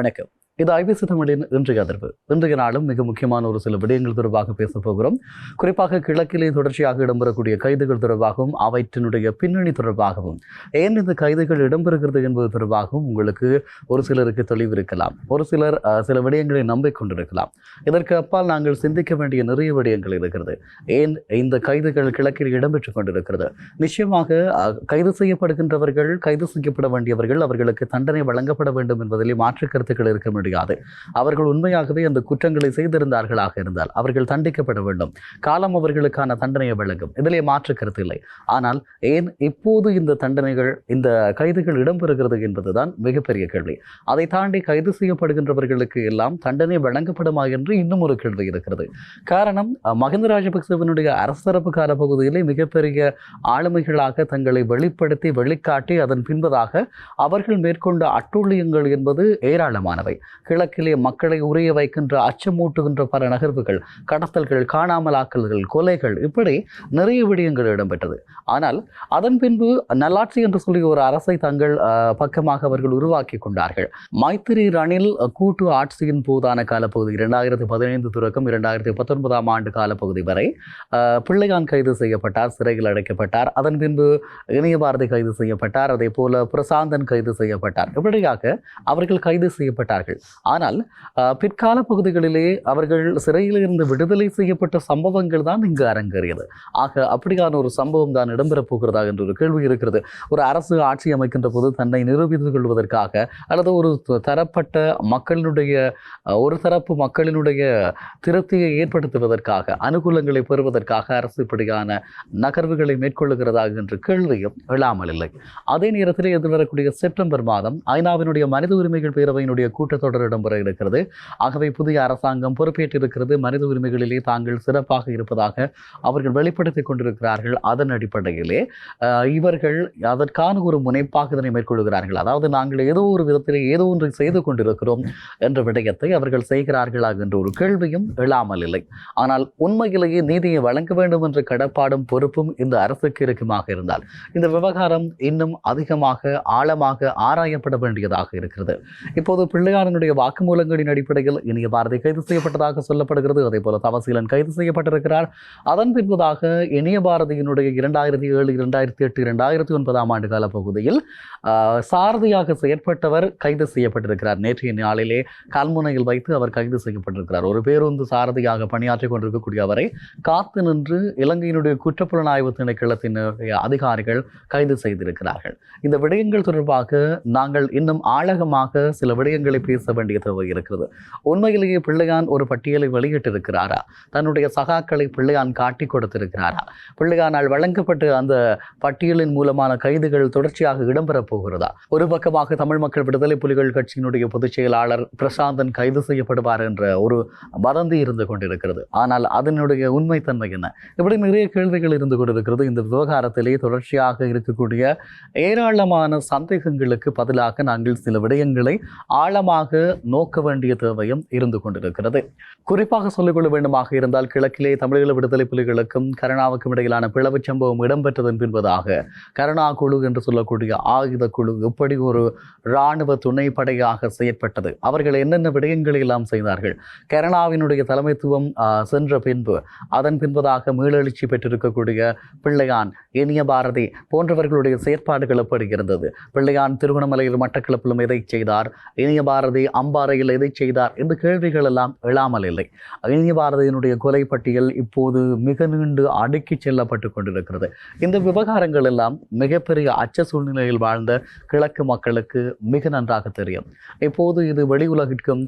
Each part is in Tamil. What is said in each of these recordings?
வணக்கம். இது ஐபிசி தமிழின் இன்றைய அதிர்வு. இன்றைய நாளும் மிக முக்கியமான ஒரு சில விடயங்கள் தொடர்பாக பேசப் போகிறோம். குறிப்பாக கிழக்கிலே தொடர்ச்சியாக இடம்பெறக்கூடிய கைதுகள் தொடர்பாகவும் அவற்றினுடைய பின்னணி தொடர்பாகவும் ஏன் இந்த கைதுகள் இடம்பெறுகிறது என்பது தொடர்பாகவும் உங்களுக்கு ஒரு சிலருக்கு தெளிவு இருக்கலாம் ஒரு சிலர் சில விடயங்களை நம்பிக்கொண்டிருக்கலாம். இதற்கு அப்பால் நாங்கள் சிந்திக்க வேண்டிய நிறைய விடயங்கள் இருக்கிறது. ஏன் இந்த கைதுகள் கிழக்கில் இடம்பெற்றுக் கொண்டிருக்கிறது? நிச்சயமாக கைது செய்யப்படுகின்றவர்கள் கைது செய்யப்பட வேண்டியவர்கள் அவர்களுக்கு தண்டனை வழங்கப்பட வேண்டும் என்பதிலே மாற்று கருத்துக்கள் இருக்க முடியாது அவர்கள் உண்மையாகவே அந்த குற்றங்களை செய்திருந்தார்களாக இருந்தால் அவர்கள் தண்டிக்கப்பட வேண்டும். காலம் அவர்களுக்கான தண்டனையை வழங்கும். இதிலே மாற்று கருத்து இல்லை. ஆனால் ஏன் இப்போது இந்த தண்டனைகள் இந்த கைதுகள் இடம்பெறுகிறது என்பதுதான் மிகப்பெரிய கேள்வி. அதை தாண்டி கைது செய்யப்படுகின்றவர்களுக்கு எல்லாம் தண்டனை வழங்கப்படுமா என்று இன்னும் ஒரு கேள்வி இருக்கிறது. காரணம் மகிந்த மஹிந்த ராஜபக்சவனுடைய அரசரப்பு கால பகுதியிலே மிகப்பெரிய ஆளுமைகளாக தங்களை வெளிப்படுத்தி வெளிக்காட்டி அதன் பின்பதாக அவர்கள் மேற்கொண்ட அட்டூழியங்கள் என்பது ஏராளமானவை. கிழக்கிலே மக்களை உரிய வைக்கின்ற அச்சமூட்டுகின்ற பல நகர்வுகள் கடத்தல்கள் காணாமலாக்கல்கள் கொலைகள் இப்படி நிறைய விடயங்கள் இடம்பெற்றது. ஆனால் அதன் பின்பு நல்லாட்சி என்று சொல்லி ஒரு அரசை தங்கள் பக்கமாக அவர்கள் உருவாக்கி கொண்டார்கள். மைத்திரி ரணில் கூட்டு ஆட்சியின் போதான காலப்பகுதி இரண்டாயிரத்தி பதினைந்து துறக்கம் இரண்டாயிரத்தி பத்தொன்பதாம் ஆண்டு காலப்பகுதி வரை பிள்ளைகான் பிள்ளையான் கைது செய்யப்பட்டார் சிறையில் அடைக்கப்பட்டார். அதன் பின்பு இணையபாரதி கைது செய்யப்பட்டார் அதே போல பிரசாந்தன் கைது செய்யப்பட்டார். இப்படியாக அவர்கள் கைது செய்யப்பட்டார்கள். ஆனால் பிற்கால பகுதிகளிலே அவர்கள் சிறையில் இருந்து விடுதலை செய்யப்பட்ட சம்பவங்கள் தான் இங்கு அரங்கேறியது. ஆக அப்படியான ஒரு சம்பவம் தான் இடம்பெறப் போகிறதா என்ற ஒரு கேள்வி இருக்கிறது. ஒரு அரசு ஆட்சி அமைக்கின்ற போது தன்னை நிரூபித்துக் கொள்வதற்காக அல்லது ஒரு தரப்பட்ட மக்களினுடைய ஒரு தரப்பு மக்களினுடைய திருப்தியை ஏற்படுத்துவதற்காக அனுகூலங்களை பெறுவதற்காக அரசு இப்படியான நகர்வுகளை மேற்கொள்ளுகிறதா என்ற கேள்வியும் எழாமல் இல்லை. அதே நேரத்தில் எதிர்வரக்கூடிய செப்டம்பர் மாதம் ஐநாவினுடைய மனித உரிமைகள் பேரவையினுடைய கூட்டத்தொடர் இடம்பெற இருக்கிறது. ஆகவே புதிய அரசாங்கம் பொறுப்பேற்றிருக்கிறது. மனித உரிமைகளிலே தாங்கள் சிறப்பாக இருப்பதாக அவர்கள் வெளிப்படுத்திக் கொண்டிருக்கிறார்கள். அதன் அடிப்படையிலே இவர்கள் அதற்கான ஒரு முனைப்பாக இதனை மேற்கொள்கிறார்கள். அதாவது நாங்கள் ஏதோ ஒரு விதத்தில் ஏதோ ஒன்றை செய்து கொண்டிருக்கிறோம் என்ற விடயத்தை அவர்கள் செய்கிறார்களா என்ற ஒரு கேள்வியும் எழாமல் இல்லை. ஆனால் உண்மையிலேயே நீதியை வழங்க வேண்டும் என்ற கடப்பாடும் பொறுப்பும் இந்த அரசுக்கு இருக்குமாக இருந்தால் இந்த விவகாரம் இன்னும் அதிகமாக ஆழமாக ஆராயப்பட வேண்டியதாக இருக்கிறது. இப்போது பிள்ளையாரனுடைய அவருடைய வாக்குமூலங்களின் அடிப்படையில் இனிய பாரதி கைது செய்யப்பட்டதாக சொல்லப்படுகிறது. அதே போல தவசீலன் கைது செய்யப்பட்டிருக்கிறார். அதன் பின்பதாக இனிய பாரதியினுடைய இரண்டாயிரத்தி ஏழு இரண்டாயிரத்தி எட்டு இரண்டாயிரத்தி ஒன்பதாம் ஆண்டு கால பகுதியில் சாரதியாக செயற்பட்டவர் கைது செய்யப்பட்டிருக்கிறார். நேற்றைய நாளிலே கல்முனையில் வைத்து அவர் கைது செய்யப்பட்டிருக்கிறார். ஒரு பேருந்து சாரதியாக பணியாற்றி கொண்டிருக்கக்கூடிய அவரை காத்து நின்று இலங்கையினுடைய குற்றப்புலனாய்வு திணைக்களத்தினுடைய அதிகாரிகள் கைது செய்திருக்கிறார்கள். இந்த விடயங்கள் தொடர்பாக நாங்கள் இன்னும் ஆழகமாக சில விடயங்களை பேச வேண்டிய தேவை இருக்கிறது. உண்மையிலேயே பிள்ளையான் ஒரு பட்டியலை வெளியிட்டிருக்கிறாரா? தன்னுடைய சகாக்களை பிள்ளையான் காட்டி கொடுத்திருக்கிறாரா? பிள்ளையானால் வழங்கப்பட்டு அந்த பட்டியலின் மூலமான கைதுகள் தொடர்ச்சியாக இடம்பெறப் போகிறதா? ஒரு பக்கமாக தமிழ் மக்கள் விடுதலை புலிகள் கட்சியினுடைய பொதுச் செயலாளர் பிரசாந்தன் கைது செய்யப்படுவார் என்ற ஒரு வதந்தி இருந்து கொண்டிருக்கிறது. ஆனால் அதனுடைய உண்மைத்தன்மை என்ன? இப்படி நிறைய கேள்விகள் இருந்து கொண்டிருக்கிறது. இந்த விவகாரத்திலே தொடர்ச்சியாக இருக்கக்கூடிய ஏராளமான சந்தேகங்களுக்கு பதிலாக நாங்கள் சில விடயங்களை ஆழமாக நோக்க வேண்டிய தேவையும் இருந்து கொண்டிருக்கிறது. குறிப்பாக சொல்லிக்கொள்ள வேண்டுமாக இருந்தால் கிழக்கிலே தமிழீழ விடுதலை புலிகளுக்கும் கருணாவுக்கும் இடையிலான பிளவுச் சம்பவம் இடம்பெற்றதன் பின்பதாக கருணா குழு என்று சொல்லக்கூடிய ஆயுத குழு எப்படி ஒரு இராணுவ துணைப்படையாக செயற்பட்டது. அவர்கள் என்னென்ன விடயங்களை எல்லாம் செய்தார்கள்? கருணாவினுடைய தலைமைத்துவம் சென்ற பின்பு அதன் பின்பதாக மீளெழுச்சி பெற்றிருக்கக்கூடிய பிள்ளையான் இனிய பாரதி போன்றவர்களுடைய செயற்பாடுகள் எப்படி இருந்தது? பிள்ளையான் திருவண்ணாமலையில் மட்டக்களப்பிலும் எதை செய்தார்? இனிய பாரதி அம்பாறையில் எதை செய்தார் இந்த கேள்விகள் எல்லாம் எழாமல் இல்லை. இனிய பாரதியினுடைய கொலை பட்டியல் இப்போது மிக நீண்டு அடுக்கி செல்லப்பட்டு கொண்டிருக்கிறது. இந்த விவகாரங்கள் எல்லாம் மிகப்பெரிய அச்ச சூழ்நிலையில் வாழ்ந்த கிழக்கு மக்களுக்கு மிக நன்றாக தெரியும். இப்போது இது வெளி உலகிற்கும்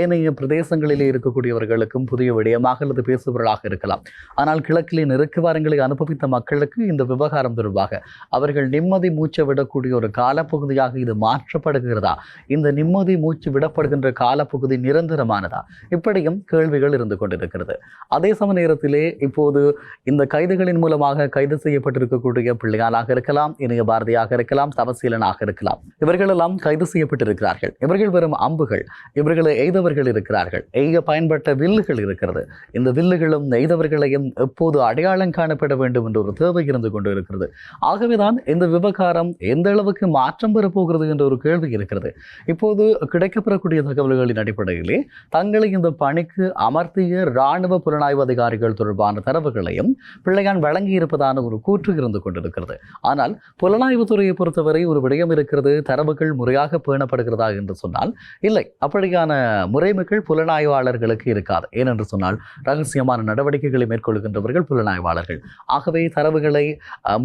ஏனைய பிரதேசங்களிலே இருக்கக்கூடியவர்களுக்கும் புதிய விடயமாக அல்லது பேசுபவர்களாக இருக்கலாம். ஆனால் கிழக்கிலே நெருக்குவாரங்களை அனுபவித்த மக்களுக்கு இந்த விவகாரம் தொடர்பாக அவர்கள் நிம்மதி மூச்சை விடக்கூடிய ஒரு காலப்பகுதியாக இது மாற்றப்படுகிறதா? இந்த நிம்மதி மூச்சு விடப்படுகின்ற காலப்பகுதி நிரந்தரமானதா? இப்படியும் கேள்விகள் இருந்து கொண்டிருக்கிறது. அதே சம நேரத்திலே இப்போது இந்த கைதுகளின் மூலமாக கைது செய்யப்பட்டிருக்கக்கூடிய பிள்ளையாளாக இருக்கலாம் இணைய பாரதியாக இருக்கலாம் தவசீலனாக இருக்கலாம். இவர்களெல்லாம் கைது செய்யப்பட்டிருக்கிறார்கள். இவர்கள் வெறும் அம்புகள். இவர்களை எய்தவர்கள் இருக்கிறார்கள். எய்ய பயன்பட்ட வில்லுகள் இருக்கிறது. இந்த வில்லுகளும் நெய்தவர்களையும் எப்போது அடையாளம் காணப்பட வேண்டும் என்ற ஒரு தேவை இருந்து கொண்டு இருக்கிறது ஆகவேதான் இந்த விவகாரம் எந்த அளவுக்கு மாற்றம் பெறப்போகிறது என்ற ஒரு கேள்வி இருக்கிறது. இப்போது கிடைக்கப்பட்ட பெறக்கூடிய தகவல்களின் அடிப்படையிலே தங்களை இந்த பணிக்கு அமர்த்திய இராணுவ புலனாய்வு அதிகாரிகள் தொடர்பான தரவுகளையும் பிள்ளையான் வழங்கியிருப்பதான ஒரு கூற்று இருந்து கொண்டிருக்கிறது. ஆனால் புலனாய்வுத்துறையை பொறுத்தவரை ஒரு விடயம் இருக்கிறது தரவுகள் முறையாக பேணப்படுகிறதா என்று சொன்னால் இல்லை. அப்படியான முறைமைகள் புலனாய்வாளர்களுக்கு இருக்காது. ஏனென்று சொன்னால் ரகசியமான நடவடிக்கைகளை மேற்கொள்கின்றவர்கள் புலனாய்வாளர்கள். ஆகவே தரவுகளை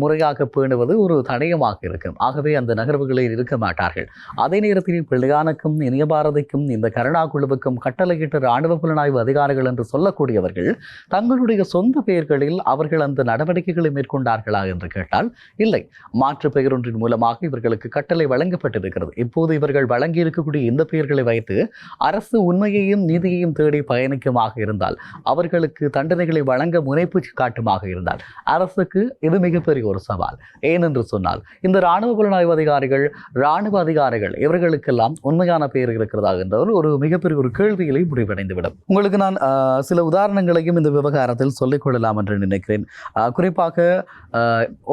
முறையாக பேணுவது ஒரு தடயமாக இருக்கும். ஆகவே அந்த நகர்வுகளில் இருக்க மாட்டார்கள். அதே நேரத்தில் பிள்ளையானுக்கும் இனிய பாரதிக்கும் இந்த கருணா குழுவுக்கும் கட்டளையிட்ட ராணுவ புலனாய்வு அதிகாரிகள் என்று சொல்லக்கூடியவர்கள் தங்களுடைய சொந்த பெயர்களில் அவர்கள் அந்த நடவடிக்கைகளை மேற்கொண்டார்களா என்று கேட்டால் இல்லை. மாற்று பெயரொன்றின் மூலமாக இவர்களுக்கு கட்டளை வழங்கப்பட்டிருக்கிறது. இப்போது இவர்கள் வழங்கியிருக்கக்கூடிய இந்த பெயர்களை வைத்து அரசு உண்மையையும் நீதியையும் தேடி பயணிக்குமாக இருந்தால் அவர்களுக்கு தண்டனைகளை வழங்க முனைப்பு காட்டுமாக இருந்தால் அரசுக்கு இது மிகப்பெரிய ஒரு சவால். ஏனென்று சொன்னால் இந்த இராணுவ புலனாய்வு அதிகாரிகள் இராணுவ அதிகாரிகள் இவர்களுக்கெல்லாம் உண்மையான பெயர்கள் இருக்கிறதா என்றவர் ஒரு மிகப்பெரிய ஒரு கேள்விகளை முடிவடைந்துவிடும். உங்களுக்கு நான் சில உதாரணங்களையும் இந்த விவகாரத்தில் சொல்லிக் கொள்ளலாம் என்று நினைக்கிறேன். குறிப்பாக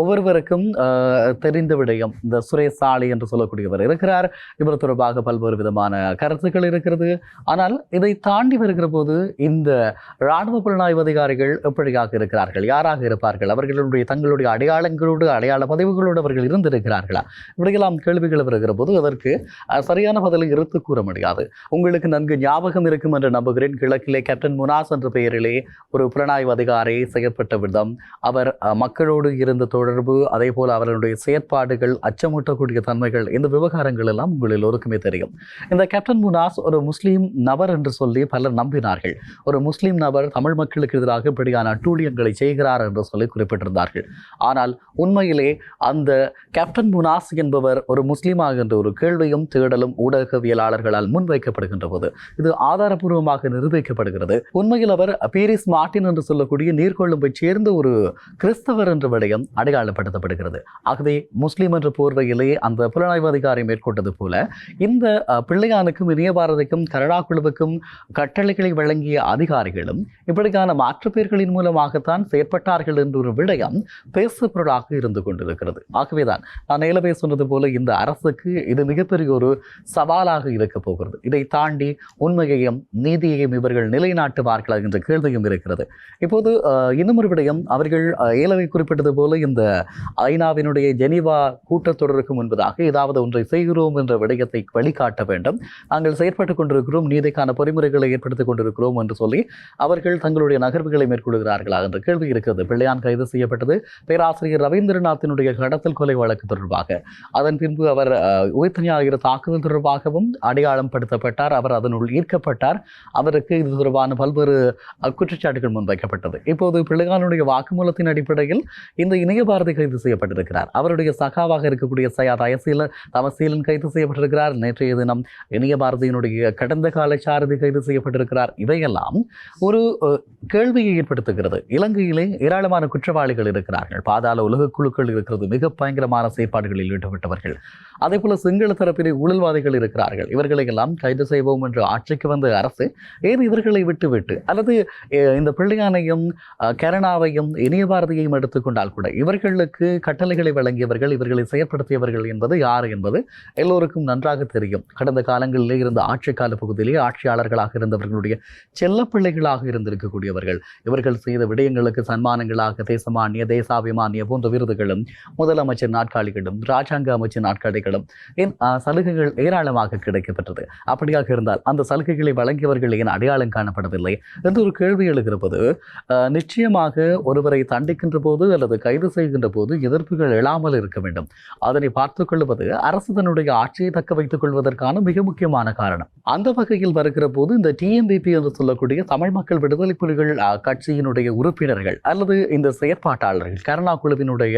ஒவ்வொருவருக்கும் தெரிந்த விடயம் இந்த சுரேஷ் சாலி என்று சொல்லக்கூடியவர் இருக்கிறார். இவர் தொடர்பாக பல்வேறு விதமான கருத்துக்கள் இருக்கிறது. ஆனால் இதை தாண்டி வருகிற போது இந்த இராணுவ புலனாய்வு அதிகாரிகள் எப்படியாக இருக்கிறார்கள்? யாராக இருப்பார்கள்? அவர்களுடைய தங்களுடைய அடையாளங்களோடு அடையாள பதிவுகளோடு அவர்கள் இருந்திருக்கிறார்களா? இப்படியெல்லாம் கேள்விகள் வருகிற போது அதற்கு சரியான பதிலை இருந்து கூற முடியாது உங்களுக்கு நன்கு ஞாபகம் இருக்கும் என்று நம்புகிறேன். கிழக்கிலே கேப்டன் முனாஸ் என்ற பெயரிலே ஒரு புலனாய்வு அதிகாரி செய்யப்பட்ட விதம். அவர் மக்களோடு இருந்த தொடர்பு அதே போல் அவர்களுடைய செயற்பாடுகள் அச்சமூட்டக்கூடிய தன்மைகள் இந்த விவகாரங்கள் எல்லாம் உங்கள் எல்லோருக்குமே தெரியும். இந்த கேப்டன் முனாஸ் ஒரு முஸ்லீம் நபர் என்று சொல்லி பலர் நம்பினார்கள். ஒரு முஸ்லீம் நபர் தமிழ் மக்களுக்கு எதிராக இப்படியான அட்டூழியங்களை செய்கிறார் என்று சொல்லி குறிப்பிட்டிருந்தார்கள். ஆனால் உண்மையிலே அந்த கேப்டன் முனாஸ் என்பவர் ஒரு முஸ்லீமாக என்ற ஒரு கேள்வியும் தேடலும் அவர்களால் முன்வைக்கப்படுகின்ற போது இது ஆதாரபூர்வமாக நிரூபிக்கப்படுகிறது. உண்மையில் அவர் பீரிஸ் மார்டின் என்று சொல்லக்கூடிய நீர்கொழும்பை சேர்ந்த ஒரு கிறிஸ்தவர் என்ற விடயம் அடையாளப்படுத்தப்படுகிறது. ஆகவே முஸ்லீம் என்ற போர்வையிலே அந்த புலனாய்வு அதிகாரி மேற்கொண்டது போல இந்த பிள்ளையானுக்கும் இணைய பாரதிக்கும் கனடா குழுவுக்கும் கட்டளைகளை வழங்கிய அதிகாரிகளும் இப்படிக்கான மாற்று பெயர்களின் மூலமாகத்தான் செயற்பட்டார்கள் என்ற ஒரு விடயம் பேசுபொருளாக இருந்து கொண்டிருக்கிறது. ஆகவேதான் நான் ஏலவே சொன்னது போல இந்த அரசுக்கு இது மிகப்பெரிய ஒரு சவாலாக இருக்க போகிறது. இதை தாண்டி உண்மையையும் நீதியையும் இவர்கள் நிலைநாட்டுவார்களா என்ற கேள்வியும் இருக்கிறது. இப்போது இன்னும் ஒரு விடயம். அவர்கள் ஏலவை குறிப்பிட்டது போல இந்த ஐநாவினுடைய ஜெனீவா கூட்டத்தொடருக்கு முன்பதாக ஏதாவது ஒன்றை செய்கிறோம் என்ற விடயத்தை வழிகாட்ட வேண்டும். நாங்கள் செயற்பட்டுக் கொண்டிருக்கிறோம். நீதிக்கான பொறிமுறைகளை ஏற்படுத்திக் கொண்டிருக்கிறோம் என்று சொல்லி அவர்கள் தங்களுடைய நகர்வுகளை மேற்கொள்கிறார்களா என்ற கேள்வி இருக்கிறது. பிள்ளையான் கைது செய்யப்பட்டது. பேராசிரியர் ரவீந்திரநாத்தினுடைய கடத்தல் கொலை வழக்கு தொடர்பாக. அதன் பின்பு அவர் அஹ், தாக்குதல் தொடர்பாகவும் அடையாளம் படுத்தப்பட்டார் அவர் அதனுள் ஈர்க்கப்பட்டார். அவருக்கு இது தொடர்பான பல்வேறு குற்றச்சாட்டுகள் முன்வைக்கப்பட்டது. இப்போது பிள்ளைகானுடைய வாக்குமூலத்தின் அடிப்படையில் இந்த இணைய பாரதி கைது செய்யப்பட்டிருக்கிறார். அவருடைய சகாவாக இருக்கக்கூடிய சையாத் அயசீல தமசீலன் கைது செய்யப்பட்டிருக்கிறார். நேற்றைய தினம் இணைய பாரதியினுடைய கடந்த கால சாரதி கைது செய்யப்பட்டிருக்கிறார். இவையெல்லாம் ஒரு கேள்வியை ஏற்படுத்துகிறது. இலங்கையிலே ஏராளமான குற்றவாளிகள் இருக்கிறார்கள். பாதாள உலக குழுக்கள் இருக்கிறது. மிக பயங்கரமான செயற்பாடுகளில் ஈடுபட்டவர்கள். அதே போல சிங்கள தரப்பிலே ஊழல்வாதிகள் இருக்கிறார்கள். இவர்கள் எல்லாம் கைது செய்வோம் என்று ஆட்சிக்கு வந்த அரசு ஏன் இவர்களை விட்டுவிட்டு? அல்லது இந்த பிள்ளையானையும் கருணாவையும் இனிய பாரதியையும் எடுத்துக்கொண்டால் கூட இவர்களுக்கு கட்டளைகளை வழங்கியவர்கள் இவர்களை செயற்படுத்தியவர்கள் என்பது யார் என்பது எல்லோருக்கும் நன்றாக தெரியும். கடந்த காலங்களிலே இருந்த ஆட்சி கால பகுதியிலே ஆட்சியாளர்களாக இருந்தவர்களுடைய செல்லப்பிள்ளைகளாக இருந்திருக்கக்கூடியவர்கள். இவர்கள் செய்த விடயங்களுக்கு சன்மானங்களாக தேசமானிய தேசாபிமானிய போன்ற விருதுகளும் முதலமைச்சர் நாட்காலிகளும் ராஜாங்க அமைச்சர் நாட்காலிகளும் ஏன் ஆஹ், சலுகைகள் ஏராளமாக பெற்றது அப்படியாக இருந்தால் அந்த சலுகைகளை வழங்கியவர்கள் ஏன் அடையாளம் காணப்படவில்லை? என்று ஒரு கேள்வி எழுகிற நிச்சயமாக ஒருவரை தண்டிக்கின்ற போது அல்லது கைது செய்கின்ற போது எதிர்ப்புகள் எழாமல் இருக்க வேண்டும். அதனை பார்த்துக் கொள்வது அரசு தன்னுடைய ஆட்சியை தக்க வைத்துக் கொள்வதற்கான மிக முக்கியமான காரணம். அந்த வகையில் வருகிற போது இந்த டிஎம்பிபி என்று சொல்லக்கூடிய தமிழ் மக்கள் விடுதலை புலிகள் கட்சியினுடைய உறுப்பினர்கள் அல்லது இந்த செயற்பாட்டாளர்கள் கருணா குழுவினுடைய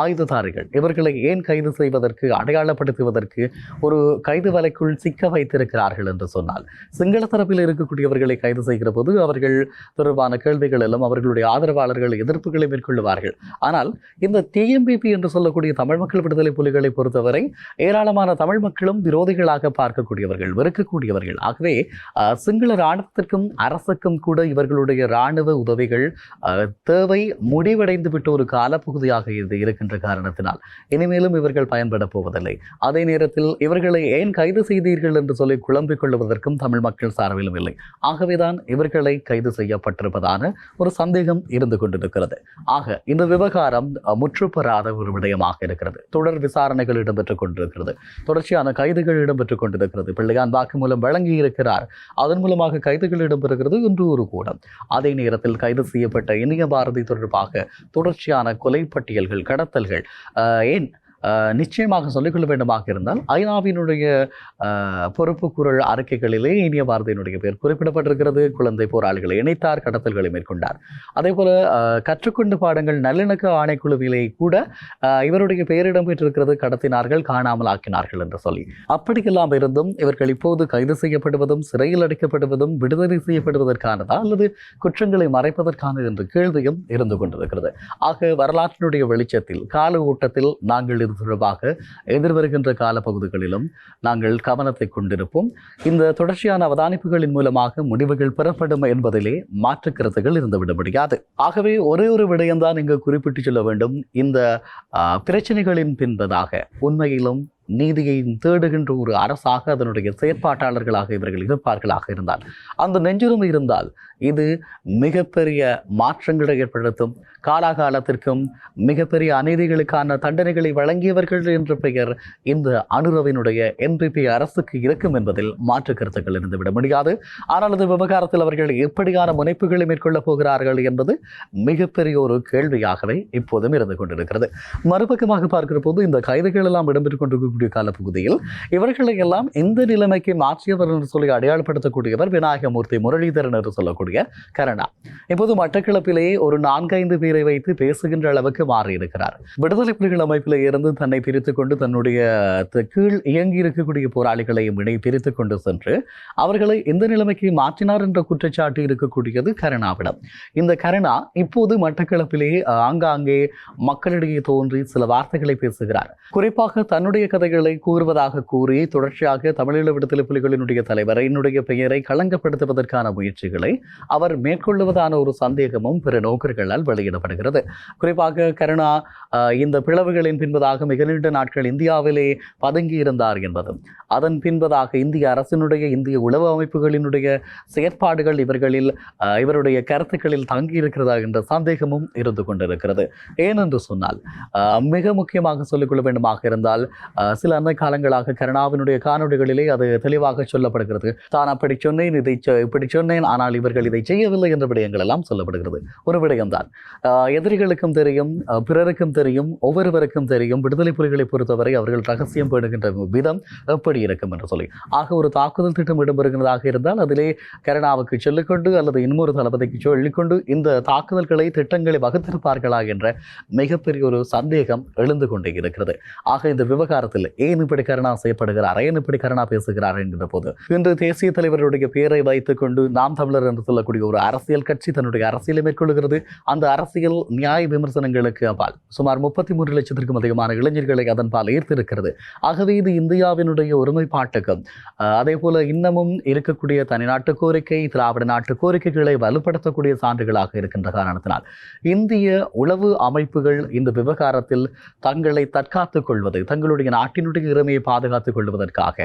ஆயுததாரிகள் இவர்களை ஏன் கைது செய்வதற்கு அடையாளப்படுத்துவதற்கு ஒரு கைது சிறைக்குள் சிக்க வைத்திருக்கிறார்கள் என்று சொன்னால். சிங்கள தரப்பில் இருக்கக்கூடியவர்களை கைது செய்கிற போது அவர்கள் தொடர்பான கேள்விகள் எல்லாம் அவர்களுடைய ஆதரவாளர்கள் எதிர்ப்புகளை மேற்கொள்வார்கள் ஆனால் இந்த டிஎம்பிபி என்று சொல்லக்கூடிய தமிழ் மக்கள் விடுதலை புலிகளை பொறுத்தவரை ஏராளமான தமிழ் மக்களும் விரோதிகளாக பார்க்கக்கூடியவர்கள் வெறுக்கக்கூடியவர்கள். ஆகவே சிங்கள இராணுவத்திற்கும் அரசுக்கும் கூட இவர்களுடைய இராணுவ உதவிகள் தேவை முடிவடைந்து விட்ட ஒரு காலப்பகுதியாக இது இருக்கின்ற காரணத்தினால். இனிமேலும் இவர்கள் பயன்பட போவதில்லை. அதே நேரத்தில் இவர்களை ஏன் கைது கைது செய்தீர்கள் என்று சொல்லி குழம்பிக் கொள்வதற்கும் தமிழ் மக்கள் சார்பிலும் இல்லை. ஆகவேதான் இவர்களை கைது செய்யப்பட்டிருப்பதான ஒரு சந்தேகம் இருந்து கொண்டிருக்கிறது. ஆக இந்த விவகாரம் முற்றுப்பெறாத ஒரு விடயமாக இருக்கிறது. தொடர் விசாரணைகள் இடம்பெற்றுக் கொண்டிருக்கிறது. தொடர்ச்சியான கைதுகள் இடம்பெற்றுக் கொண்டிருக்கிறது. பிள்ளையான் வாக்குமூலம் வழங்கி இருக்கிறார் அதன் மூலமாக கைதுகள் இடம்பெறுகிறது என்று ஒரு கூடம். அதே நேரத்தில் கைது செய்யப்பட்ட இனிய பாரதி தொடர்பாக தொடர்ச்சியான கொலை பட்டியல்கள் கடத்தல்கள் ஏன் நிச்சயமாக சொல்லிக்கொள்ள வேண்டுமாக இருந்தால் ஐநாவினுடைய பொறுப்பு குரல் அறிக்கைகளிலே இனிய பாரதியினுடைய பேர் குறிப்பிடப்பட்டிருக்கிறது. குழந்தை போராளிகளை இணைத்தார் கடத்தல்களை மேற்கொண்டார். அதே போல கற்றுக்கொண்டு பாடங்கள் நல்லிணக்க ஆணைக்குழுவிலே கூட இவருடைய பெயரிடம் பெற்றிருக்கிறது. கடத்தினார்கள் காணாமல் ஆக்கினார்கள் என்று சொல்லி. அப்படியெல்லாம் இருந்தும் இவர்கள் இப்போது கைது செய்யப்படுவதும் சிறையில் அடைக்கப்படுவதும் விடுதலை செய்யப்படுவதற்கானதா அல்லது குற்றங்களை மறைப்பதற்கானது என்ற கேள்வியும் இருந்து கொண்டிருக்கிறது. ஆக வரலாற்றினுடைய வெளிச்சத்தில் கால ஓட்டத்தில் நாங்கள் என்பது தொடர்பாக எதிர்வருகின்ற காலப்பகுதிகளிலும் நாங்கள் கவனத்தை கொண்டிருப்போம். இந்த தொடர்ச்சியான அவதானிப்புகளின் மூலமாக முடிவுகள் பெறப்படும் என்பதிலே மாற்று கருத்துகள் இருந்துவிட முடியாது. ஆகவே ஒரே ஒரு விடயம்தான் இங்கு குறிப்பிட்டு சொல்ல வேண்டும். இந்த பிரச்சனைகளின் பின்பதாக உண்மையிலும் நீதியை தேடுகின்ற ஒரு அரசாக அதனுடைய செயற்பாட்டாளர்களாக இவர்கள் இருப்பார்களாக இருந்தால் அந்த நெஞ்சுரிமை இருந்தால் இது மிகப்பெரிய மாற்றங்களை ஏற்படுத்தும். காலாகாலத்திற்கும் மிகப்பெரிய அநீதிகளுக்கான தண்டனைகளை வழங்கியவர்கள் என்ற பெயர் இந்த அனுரவினுடைய என்பிபி அரசுக்கு இருக்கும் என்பதில் மாற்று கருத்துக்கள் இருந்துவிட முடியாது. ஆனால் இந்த விவகாரத்தில் அவர்கள் எப்படியான முனைப்புகளை மேற்கொள்ளப் போகிறார்கள் என்பது மிகப்பெரிய ஒரு கேள்வியாகவே இப்போதும் இருந்து கொண்டிருக்கிறது. மறுபக்கமாக பார்க்கிற போது இந்த கைதுகள் எல்லாம் இடம்பெற்றுக் கொண்டிருக்கக்கூடிய காலப்பகுதியில் இவர்களை எல்லாம் எந்த நிலைமைக்கு மாற்றியவர் என்று சொல்லி அடையாளப்படுத்தக்கூடியவர் விநாயகமூர்த்தி முரளிதரன் என்று சொல்லக்கூடிய கரணா. இப்போது மட்டக்களப்பிலேயே ஒரு நான்கைந்து பேரை வைத்து பேசுகின்ற அளவுக்கு மாறியிருக்கிறார். விடுதலை புலிகள் அமைப்பில் இருந்து தன்னை பிரித்து கொண்டு தன்னுடைய கீழ் இயங்கி இருக்கக்கூடிய போராளிகளையும் இணை பிரித்து கொண்டு சென்று அவர்களை எந்த நிலைமைக்கு மாற்றினார் என்ற குற்றச்சாட்டு இருக்கக்கூடியது கருணாவிடம். இந்த கருணா இப்போது மட்டக்களப்பிலேயே ஆங்காங்கே மக்களிடையே தோன்றி சில வார்த்தைகளை பேசுகிறார். குறிப்பாக தன்னுடைய கதைகளை கூறுவதாக கூறி தொடர்ச்சியாக தமிழீழ விடுதலை புலிகளினுடைய தலைவர் என்னுடைய பெயரை களங்கப்படுத்துவதற்கான முயற்சிகளை அவர் மேற்கொள்ளுவதான ஒரு சந்தேகமும் பிற நோக்கர்களால் வெளியிடப்படுகிறது. குறிப்பாக கருணா இந்த பிளவுகளின் பின்பதாக மிக நீண்ட நாட்கள் இந்தியாவிலே பதுங்கி இருந்தார் என்பதும் அதன் பின்பதாக இந்திய அரசினுடைய இந்திய உளவு அமைப்புகளினுடைய செயற்பாடுகள் இவர்களில் இவருடைய கருத்துக்களில் தங்கி இருக்கிறதா என்ற சந்தேகமும் இருந்து கொண்டிருக்கிறது. ஏனென்று சொன்னால் மிக முக்கியமாக சொல்லிக்கொள்ள வேண்டுமாக இருந்தால் சில அந்த காலங்களாக கருணாவினுடைய காணொளிகளிலே அது தெளிவாக சொல்லப்படுகிறது. தான் அப்படி சொன்னேன் இதை இப்படி சொன்னேன் ஆனால் இவர்கள் இதை செய்யவில்லை என்ற விடயங்கள் எல்லாம் சொல்லப்படுகிறது. ஒரு விடயம்தான். எதிரிகளுக்கும் தெரியும் பிறருக்கும் தெரியும் ஒவ்வொருவருக்கும் தெரியும் விடுதலை புலிகளை பொறுத்தவரை அவர்கள் ரகசியம் பேணுகின்ற விதம் எப்படி இருக்கும் என்று சொல்லி. ஆக ஒரு தாக்குதல் திட்டம் இடம்பெறுகிறதாக இருந்தால் அதிலே கருணாவுக்கு சொல்லிக்கொண்டு அல்லது இன்னொரு தளபதிக்கு சொல்லிக்கொண்டு இந்த தாக்குதல்களை திட்டங்களை வகுத்திருப்பார்களா என்ற மிகப்பெரிய ஒரு சந்தேகம் எழுந்து கொண்டே இருக்கிறது. ஆக இந்த விவகாரத்தில் ஏன் இப்படி கருணா செய்யப்படுகிறார்? ஏன் இப்படி கருணா பேசுகிறார் என்கிற போது இன்று தேசிய தலைவருடைய பெயரை வைத்துக் கொண்டு நாம் தமிழர் என்று சொல்லக்கூடிய ஒரு அரசியல் கட்சி தன்னுடைய அரசியலை மேற்கொள்கிறது. அந்த அரசியல் நியாய விமர்சனங்களுக்கு அப்பால் சுமார் முப்பத்தி மூன்று லட்சத்திற்கும் அதிகமான இளைஞர்களை அதன்பால் ஈர்த்திருக்கிறது. ஆகவே இது இந்தியாவினுடைய ஒருமைப்பாட்டுக்கும் அதே போல இன்னமும் இருக்கக்கூடிய தனிநாட்டு கோரிக்கை திராவிட நாட்டு கோரிக்கைகளை வலுப்படுத்தக்கூடிய சான்றுகளாக இருக்கின்ற காரணத்தினால் இந்திய உளவு அமைப்புகள் இந்த விவகாரத்தில் தங்களை தற்காத்துக் கொள்வது தங்களுடைய நாட்டு நாட்டினுடைய இறமையை பாதுகாத்துக் கொள்வதற்காக.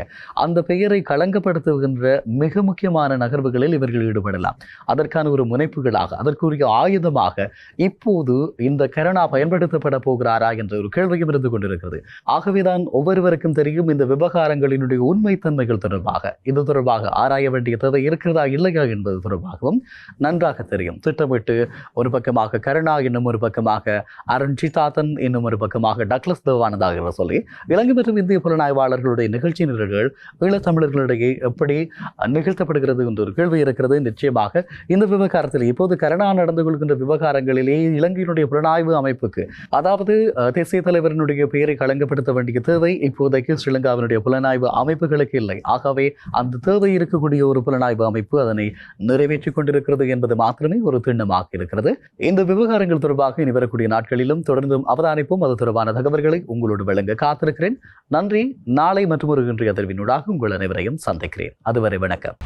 அந்த பெயரை களங்கப்படுத்துகின்ற மிக முக்கியமான நகர்வுகளில் இவர்கள் ஈடுபடலாம். அதற்கான ஒரு முனைப்புகளாக அதற்குரிய ஆயுதமாக இப்போது இந்த கருணா பயன்படுத்தப்பட போகிறாரா என்ற ஒரு கேள்வியும் இருந்து கொண்டிருக்கிறது. ஆகவேதான் ஒவ்வொருவருக்கும் தெரியும் இந்த விவகாரங்களினுடைய உண்மைத்தன்மைகள் தொடர்பாக. இது தொடர்பாக ஆராய வேண்டிய தேவை இருக்கிறதா இல்லையா என்பது தொடர்பாகவும் நன்றாக தெரியும். திட்டமிட்டு ஒரு பக்கமாக கருணா இன்னும் ஒரு பக்கமாக அருண் சிதாதன் இன்னும் ஒரு பக்கமாக டக்ளஸ் தேவானதாக என்று சொல்லி இலங்கை மற்றும் இந்திய புலனாய்வாளர்களுடைய நிகழ்ச்சி நிரல்கள் ஈழத்தமிழர்களிடையே எப்படி நிகழ்த்தப்படுகிறது என்ற ஒரு கேள்வி இருக்கிறது. நிச்சயமாக இந்த விவகாரத்தில் இப்போது கருணா நடந்து கொள்கின்ற விவகாரங்களிலே இலங்கையினுடைய புலனாய்வு அமைப்புக்கு அதாவது தேசிய தலைவரினுடைய பெயரை களங்கப்படுத்த வேண்டிய தேவை இப்போதைக்கு ஸ்ரீலங்காவினுடைய புலனாய்வு அமைப்புகளுக்கு இல்லை. ஆகவே அந்த தேவை இருக்கக்கூடிய ஒரு புலனாய்வு அமைப்பு அதனை நிறைவேற்றிக் கொண்டிருக்கிறது என்பது மாத்திரமே ஒரு திண்ணமாக இருக்கிறது. இந்த விவகாரங்கள் தொடர்பாக இனி வரக்கூடிய நாட்களிலும் தொடர்ந்தும் அவதானிப்போம். அது தொடர்பான தகவல்களை உங்களோடு வழங்க காத்திருக்கிறேன். நன்றி. நாளை மற்றும் ஒரு இன்றைய அதிர்வினூடாக உங்கள் அனைவரையும் சந்திக்கிறேன். அதுவரை வணக்கம்.